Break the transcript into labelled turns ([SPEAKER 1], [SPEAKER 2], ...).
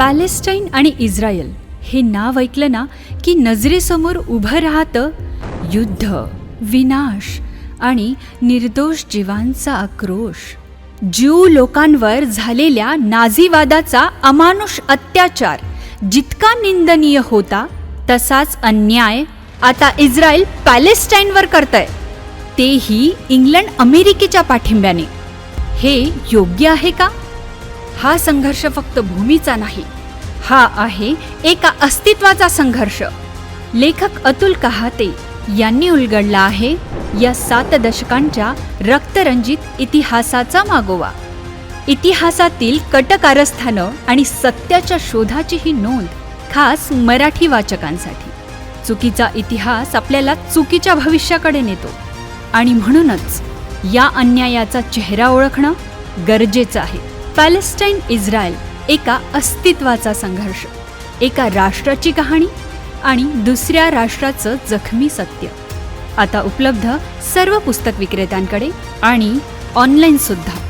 [SPEAKER 1] Palestine आणि Israel हे नाव ऐकलं ना की नजरेसमोर उभं राहतं युद्ध विनाश आणि निर्दोष जीवांचा आक्रोश. ज्यू लोकांवर झालेल्या नाझीवादाचा अमानुष अत्याचार जितका निंदनीय होता तसाच अन्याय आता इस्रायल पॅलेस्टाईनवर करतंय. तेही इंग्लंड अमेरिकेच्या पाठिंब्याने. हे योग्य आहे का? हा संघर्ष फक्त भूमीचा नाही हा आहे एका अस्तित्वाचा संघर्ष. लेखक अतुल कहाते यांनी उलगडला आहे या सात दशकांच्या रक्तरंजित इतिहासाचा मागोवा. इतिहासातील कटकारस्थानं आणि सत्याच्या शोधाची ही नोंद खास मराठी वाचकांसाठी. चुकीचा इतिहास आपल्याला चुकीच्या भविष्याकडे नेतो आणि म्हणूनच या अन्यायाचा चेहरा ओळखणं गरजेचं आहे. पॅलेस्टाईन इस्रायल एका अस्तित्वाचा संघर्ष एका राष्ट्राची कहाणी आणि दुसऱ्या राष्ट्राचं जखमी सत्य. आता उपलब्ध सर्व पुस्तक विक्रेत्यांकडे आणि ऑनलाईन सुद्धा.